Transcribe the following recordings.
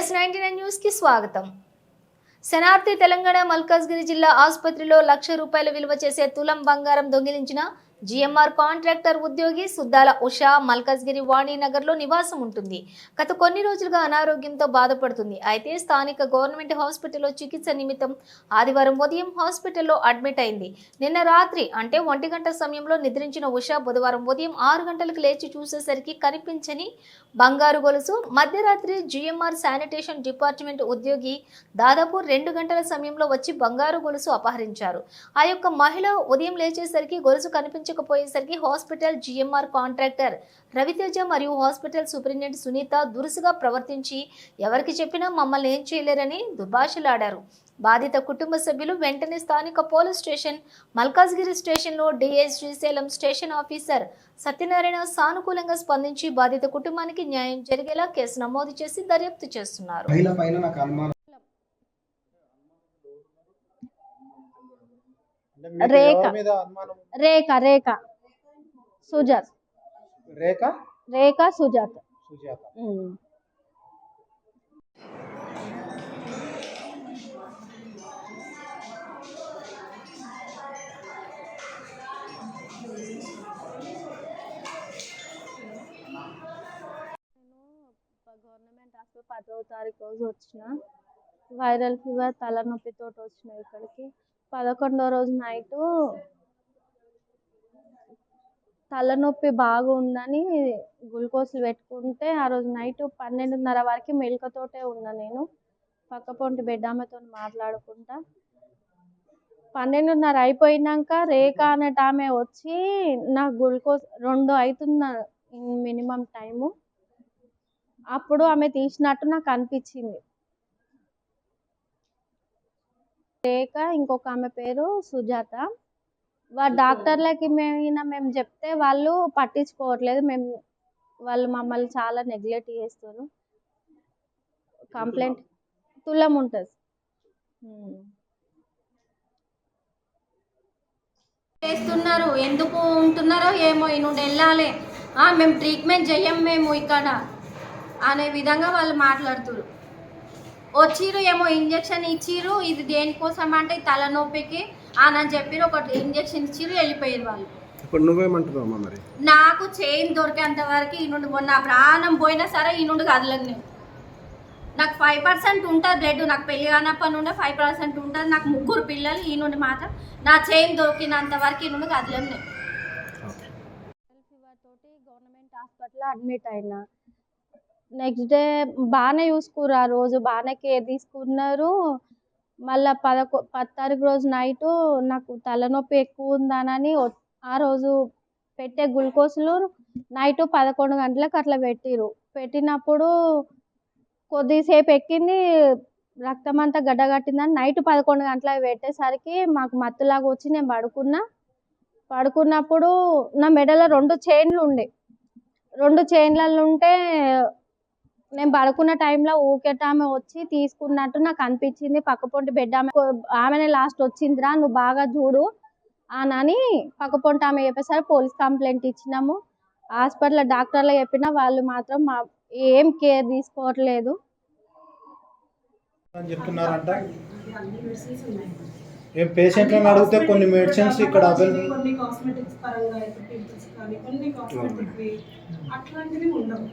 Yes ninety nine న్యూస్కి స్వాగతం. శనార్థి తెలంగాణ మల్కాజ్గిరి జిల్లా ఆసుపత్రిలో లక్ష రూపాయల విలువ చేసే తులం బంగారం దొంగిలించిన జిఎంఆర్ కాంట్రాక్టర్ ఉద్యోగి సుద్దాల ఉషా మల్కాజ్గిరి వాణినగర్లో నివాసం ఉంటుంది. గత కొన్ని రోజులుగా అనారోగ్యంతో బాధపడుతుంది. అయితే స్థానిక గవర్నమెంట్ హాస్పిటల్లో చికిత్స నిమిత్తం ఆదివారం ఉదయం హాస్పిటల్లో అడ్మిట్ అయింది. నిన్న రాత్రి అంటే ఒంటి గంట సమయంలో నిద్రించిన ఉషా బుధవారం ఉదయం ఆరు గంటలకు లేచి చూసేసరికి కనిపించని బంగారు గొలుసు. మధ్యరాత్రి జిఎంఆర్ శానిటేషన్ డిపార్ట్మెంట్ ఉద్యోగి దాదాపు రెండు గంటల సమయంలో వచ్చి బంగారు గొలుసు అపహరించారు. ఆ యొక్క మహిళ ఉదయం లేచేసరికి గొలుసు కనిపించ కనిపించకపోయేసరికి హాస్పిటల్ జిఎంఆర్ కాంట్రాక్టర్ రవితేజ మరియు హాస్పిటల్ సూపరింటెండెంట్ సునీత దురుసుగా ప్రవర్తించి ఎవరికి చెప్పినా మమ్మల్ని ఏం చేయలేరని దుర్భాషలాడారు. బాధిత కుటుంబ సభ్యులు వెంటనే స్థానిక పోలీస్ స్టేషన్ మల్కాజ్గిరి స్టేషన్లో DS Srisailam station officer Satyanarayana సానుకూలంగా స్పందించి బాధిత కుటుంబానికి న్యాయం జరిగేలా కేసు నమోదు చేసి దర్యాప్తు చేస్తున్నారు మహిళ పైన నాకు అనుమానం అంటే మీకు రేఖ. రేఖ రేఖ. సుజాత్. రేఖ? రేఖ సుజాత్. సుజాత. గవర్నమెంట్ హాస్పిటల్ పదో తారీఖు రోజు వచ్చిన వైరల్ ఫీవర్ తలనొప్పితో వచ్చిన ఇక్కడికి. పదకొండో రోజు నైట్ తలనొప్పి బాగుందని గ్లూకోజ్లు పెట్టుకుంటే ఆ రోజు నైట్ పన్నెండున్నర వరకు మెలకతోటే ఉన్నా నేను. పక్క పొంటి బెడ్ ఆమెతో మాట్లాడుకుంటా. పన్నెండున్నర అయిపోయినాక రేఖ అనేట ఆమె వచ్చి నా గ్లూకోజ్ రెండు అవుతున్న మినిమం టైము. అప్పుడు ఆమె తీసినట్టు నాకు అనిపించింది. రేఖ ఇంకొక ఆమె పేరు సుజాత. వాళ్ళ డాక్టర్లకి మేము మేము చెప్తే వాళ్ళు పట్టించుకోవట్లేదు. మేము వాళ్ళు మమ్మల్ని చాలా నెగ్లెక్ట్ చేస్తారు కంప్లైంట్ తులం ఉంటుంది. చేస్తున్నారు. ఎందుకు ఉంటున్నారో ఏమో ఈ నుండి వెళ్ళాలి. ఆ, మేము ట్రీట్మెంట్ చెయ్యం మేము ఇక్కడ అనే విధంగా వాళ్ళు మాట్లాడుతున్నారు వచ్చిర్రు ఏమో ఇంజక్షన్ ఇచ్చిర్రు ఇది దేనికోసం అంటే తలనొప్పికి అని చెప్పి ఒక ఇంజక్షన్ ఇచ్చిర్రు వెళ్ళిపోయారు వాళ్ళు. ఇప్పుడు నువ్వేమంటున్నావు అమ్మా మరి? నాకు చైన్ దొరికేంత వరకు ఈ నుండి నా ప్రాణం పోయినా సరే ఈ నుండి కదలను నేను. నాకు ఫైవ్ పర్సెంట్ ఉంటుంది బ్లడ్ నాకు పెళ్ళి కానప్పటి నుండి ఫైవ్ పర్సెంట్ ఉంటుంది. నాకు ముగ్గురు పిల్లలు ఈ నుండి మాత్రం నా చైన్ దొరికినంత వరకు ఈ నుండి కదలను నేను. గవర్నమెంట్ హాస్పిటల్ అడ్మిట్ అయినా నెక్స్ట్ డే బాగానే చూసుకుర్రు ఆ రోజు. బాగానే కేర్ తీసుకున్నారు. మళ్ళా పదకొ పది తారీఖు రోజు నైట్ నాకు తలనొప్పి ఎక్కువ ఉందనని ఆ రోజు పెట్టే గ్లూకోజ్లు నైట్ పదకొండు గంటలకు అట్లా పెట్టిరు పెట్టినప్పుడు కొద్దిసేపు ఎక్కింది రక్తం అంతా గడ్డగట్టిందని నైట్ పదకొండు గంటలకు పెట్టేసరికి మాకు మత్తులాగా వచ్చి నేను పడుకున్నా. పడుకున్నప్పుడు నా మెడలో రెండు చైన్లు ఉండే. రెండు చైన్లలో ఉంటే నేను పడుకున్న టైంలో ఊకెట ఆమె వచ్చి తీసుకున్నట్టు నాకు అనిపించింది. పక్కపొంటి బెడ్ ఆమె ఆమెనే లాస్ట్ వచ్చిందిరా నువ్వు బాగా చూడు అని పక్కపొంటి ఆమె చెప్పేసరికి పోలీస్ కంప్లైంట్ ఇచ్చినాము. హాస్పిటల్ డాక్టర్లు చెప్పినా వాళ్ళు మాత్రం మా ఏం కేర్ తీసుకోవట్లేదు. అని చెప్తున్నారంట. ఏం పేషెంట్లను అడిగితే కొన్ని మెడిసిన్స్ ఇక్కడ అవైలబుల్ కొన్ని కాస్మెటిక్స్ పరంగా అయితే పింపుల్స్ కానీ కొన్ని కాస్మెటిక్ అట్లాంటివి ఉండవు.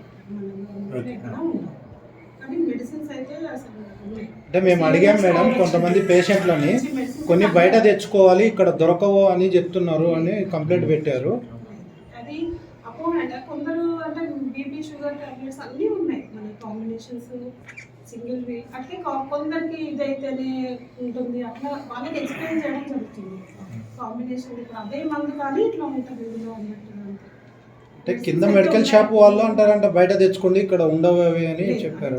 అంటే మేము అడిగాం మేడం కొంతమంది పేషెంట్లని కొన్ని బయట తెచ్చుకోవాలి ఇక్కడ దొరకవు అని చెప్తున్నారు అని కంప్లైంట్ పెట్టారు. అది అంటే కొందరు అంటే బీపీ షుగర్ టాబ్లెట్స్ అన్నీ ఉన్నాయి. మన కాంబినేషన్స్ సింగిల్ వి అట్లే కొందరికి ఇదైతేనే ఉంటుంది. అట్లా వాళ్ళకి ఎక్స్ప్లెయిన్ చేయడం జరుగుతుంది. కాంబినేషన్ ఇప్పుడు అదే మందు కానీ ఇట్లా ఉంటుంది ఇందులో. అంటే కింద మెడికల్ షాప్ వాళ్ళు అంటారంట బయట తెచ్చుకోండి ఇక్కడ ఉండవు అవి అని చెప్పారు.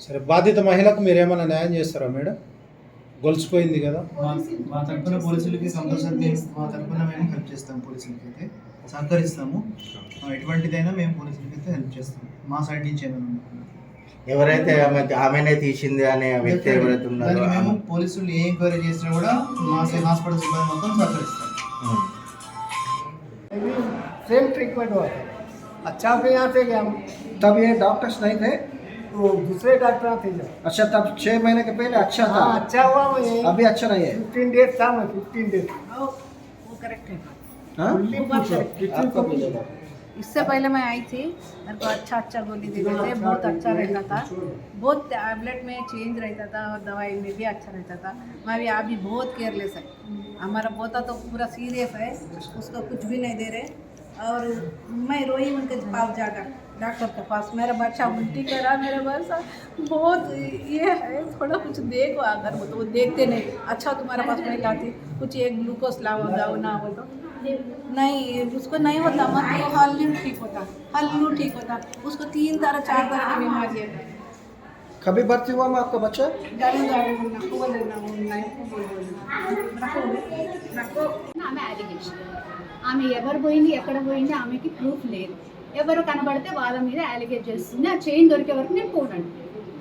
సరే బాధిత మహిళకు మీరు ఏమైనా న్యాయం చేస్తారా మేడం? గొలిసిపోయింది కదా. మా తరపున పోలీసులకి కంపల్సరీ మా తరపున మేము హెల్ప్ చేస్తాం పోలీసులకి అయితే సహకరిస్తాము ఎటువంటిదైనా మేము పోలీసులకి అయితే హెల్ప్ చేస్తాం. మా సైడ్ నుంచి ఏమైనా. ఎవరైతే ఆమె ఆమెనే తీసింది అనే వ్యక్తి ఎవరైతే ఉన్నారో మేము పోలీసులు ఏ ఎంక్వైరీ చేసినా కూడా మా సై- హాస్పిటల్ సిబ్బంది మొత్తం సహకరిస్తాం. सेम ट्रीटमेंट हुआ था। अच्छा फिर यहाँ से गया तब ये डॉक्टर्स नहीं थे तो दूसरे डॉक्टर थे जब अच्छा तब छह महीने के पहले अच्छा था। हाँ अच्छा हुआ वो यही। अभी अच्छा नहीं है। फिफ्टीन डेज़ था मैं फिफ्टीन डेज़ वो करेक्ट है। हाँ? इससे पहले मैं आई थी मेरे को अच्छा अच्छा गोली देते थे बहुत अच्छा रहता था। बहुत टैबलेट में चेंज रहता था और दवाई में भी अच्छा रहता था। मैं भी अभी बहुत केयरलेस है। हमारा पोता तो पूरा सीरियस है, उसको कुछ भी नहीं दे रहे। और मैं रोई उनके पास जाकर, डॉक्टर के पास। मेरा बच्चा उल्टी करा मेरे पास बहुत ये है, थोड़ा कुछ देखो अगर वो तो वो देखते नहीं। अच्छा तुम्हारे पास नहीं लाती, कुछ एक ग्लूकोज लाओ जाओ ना हो तो। नहीं, उसको नहीं होता मतलब हल्लू ठीक होता, हल्लू ठीक होता। उसको तीन तरह, चार तरह की बीमारी है। कभी भर्ती हुआ मैं आपका बच्चा गाड़ी गाड़ी నాకు నాకు నాకు ఆమె అలిగేషన్ ఆమె ఎవరు పోయింది ఎక్కడ పోయింది ఆమెకి ప్రూఫ్ లేదు ఎవరు కనబడితే వాళ్ళ మీద అలిగేట్ చేస్తుంది ఆ చైన్ దొరికే వరకు నేను పోనండి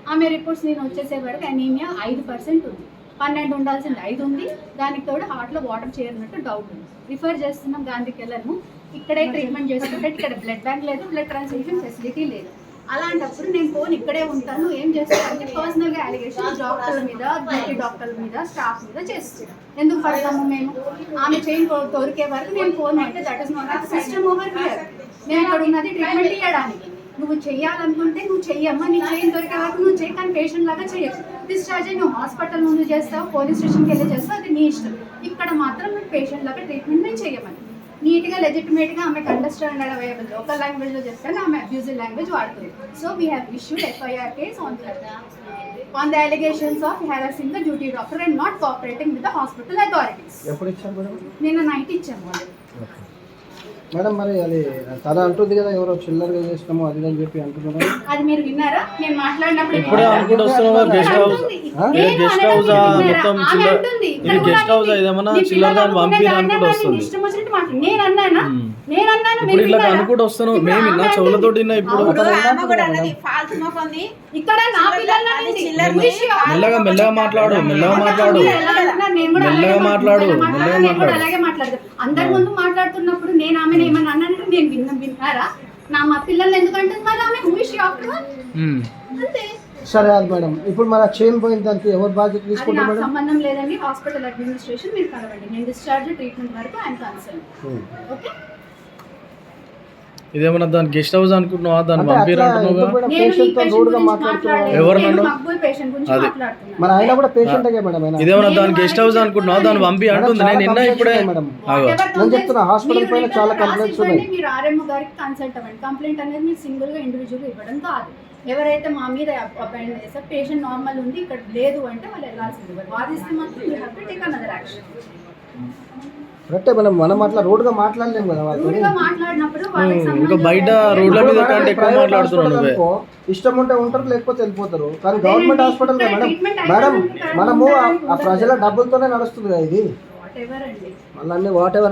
ఆమె రిపోర్ట్స్ నేను వచ్చేసే వరకు అనీమియా ఐదు పర్సెంట్ ఉంది పన్నెండు ఉండాల్సింది ఐదు ఉంది దానికి తోడు హార్ట్లో వాటర్ చేరినట్టు డౌట్ ఉంది రిఫర్ చేస్తున్నాం గాంధీకి వెళ్ళము ఇక్కడే ట్రీట్మెంట్ చేసుకుంటే ఇక్కడ బ్లడ్ బ్యాంక్ లేదు బ్లడ్ ట్రాన్స్ఫ్యూషన్ ఫెసిలిటీ లేదు అలాంటప్పుడు నేను ఫోన్ ఇక్కడే ఉంటాను. ఏం చేస్తానంటే పర్సనల్గా అలిగేషన్ డాక్టర్ల మీద డ్యూటీ డాక్టర్ల మీద స్టాఫ్ మీద చేస్తున్నాను ఎందుకు పడతాము మేము? ఆమె చైన్ దొరికే వరకు నేను ఫోన్ అంటే that is not system over here నేను ఇక్కడ ఉన్నది ట్రీట్మెంట్ ఇవ్వడానికి నువ్వు చెయ్యాలనుకుంటే నువ్వు చెయ్యమ్మా. నీ చైన్ దొరికే వరకు నువ్వు చెయ్యి కానీ పేషెంట్ లాగా చేయవు డిశ్చార్జ్ నువ్వు హాస్పిటల్ ముందు చేస్తావు? పోలీస్ స్టేషన్కి వెళ్ళి చేస్తావు? అది నీ ఇష్టం. ఇక్కడ మాత్రం నువ్వు పేషెంట్ లాగా ట్రీట్మెంట్ మేము చెయ్యమని. నీట్గా లెజిటిమేట్గా ఆమెకు అండర్స్టాండ్ అవైలబుల్ లోకల్ లాంగ్వేజ్లో చెప్తాను ఆమె అబ్యూజివ్ లాంగ్వేజ్ వాడుతుంది. So we have issued FIR case on on the allegations of harassing the duty doctor and not cooperating with the hospital authorities ఎప్పుడు ఇచ్చారు మేడం? నిన్న నైట్ ఇచ్చాము. మేడం మరి అది తన అంటుంది కదా ఎవరో చిల్లరగా చేసినాము అది అని చెప్పి అంటున్నారు అది మీరు విన్నారా నేను మాట్లాడినప్పుడు ఇప్పుడే అనుకుంటూ వస్తున్నాం గెస్ట్ హౌస్ గెస్ట్ హౌస్? మొత్తం చిల్లర అంటుంది, ఇక్కడ ఇది గెస్ట్ హౌస్ అంటుంది. ఇదేమన్నా నీ చిల్లర దాన్ని పిల్లలు పంపిణీ అనుకునే అనుకుంటూ వస్తుంది ఇష్టం వచ్చినట్టు మాట్లాడు. నేను అన్నానా. నేను అన్నాను ఇప్పుడు మీరు ఇట్లా విన్నారా? అనుకుంటూ వస్తున్నాం ఇప్పుడు మేము నా. చెవులతోటి ఇప్పుడు ఇక్కడ నా మెల్లగా మెల్లగా మాట్లాడు మెల్లగా మాట్లాడు? నేను కూడా మెల్లగా అలాగే మాట్లాడు, మాట్లాడతాను. మెల్లగా నేను కూడా మాట్లాడు. అలాగే మాట్లాడతాను అందరి ముందు మాట్లాడుతున్నప్పుడు నేను ఆమెను ఏమన్నా అన్నానంటే నేను విన్న విన్నారా నా మా పిల్లల్ని ఎందుకు అంటుంది మరి ఆమె. అంతే సరే అది మేడం ఇప్పుడు మన చైన్ పోయిన దానికి ఎవరు బాధ్యత అది తీసుకుంటారు నాకు మేడం సంబంధం లేదండి హాస్పిటల్ అడ్మినిస్ట్రేషన్ మీరు కలవండి నేను డిశ్చార్జ్ ట్రీట్మెంట్ వరకు ఐఎమ్ కన్సర్న్. ఓకే ఇదేమన్నా దాని గెస్ట్ హౌస్ అనుకుంటున్నావా? దాన్ని అంటే పంపిరు మాట్లాడలేదు. ఎవరు నేను నన్ను? మక్బూల్ పేషెంట్ గురించి అది. మాట్లాడుతున్నాను మరి ఆయన కూడా పేషెంట్ మేడం ఆయన? ఇదేమన్నా నేను దాని గెస్ట్ హౌస్ అనుకుంటున్నావా? దాన్ని పంపి అంటుంది. నేను నిన్న ఇప్పుడే మేడం. ఆగో. నేను చెప్తున్నా, hospital పైన చాలా complaints ఉన్నాయి. మీరు ఆర్ఎంఓ గారికి కన్సల్ట్ అవ్వండి కంప్లైంట్ అనేది మీరు సింగిల్గా ఇండివిజువల్ ఇవ్వడం కాదు. ఎవరైతే మా మీద అపాయింట్ చేస్తే పేషెంట్ నార్మల్ ఉంది ఇక్కడ లేదు అంటే వాళ్ళు వెళ్ళాల్సింది వాళ్ళు వాదిస్తే మాత్రం you have to take another action కరెక్టే మేడం మనం అట్లా రోడ్గా మాట్లాడలేము కదా ఇంకా బయట రోడ్ల మీద కంటే ఎక్కువ ఇష్టం ఉంటే ఉంటారు లేకపోతే వెళ్ళిపోతారు. కానీ గవర్నమెంట్ హాస్పిటల్ కదా మేడం. మేడం మనము ఆ- ప్రజల డబ్బులతోనే నడుస్తుంది కదా ఇది. మళ్ళీ వాట్ ఎవర్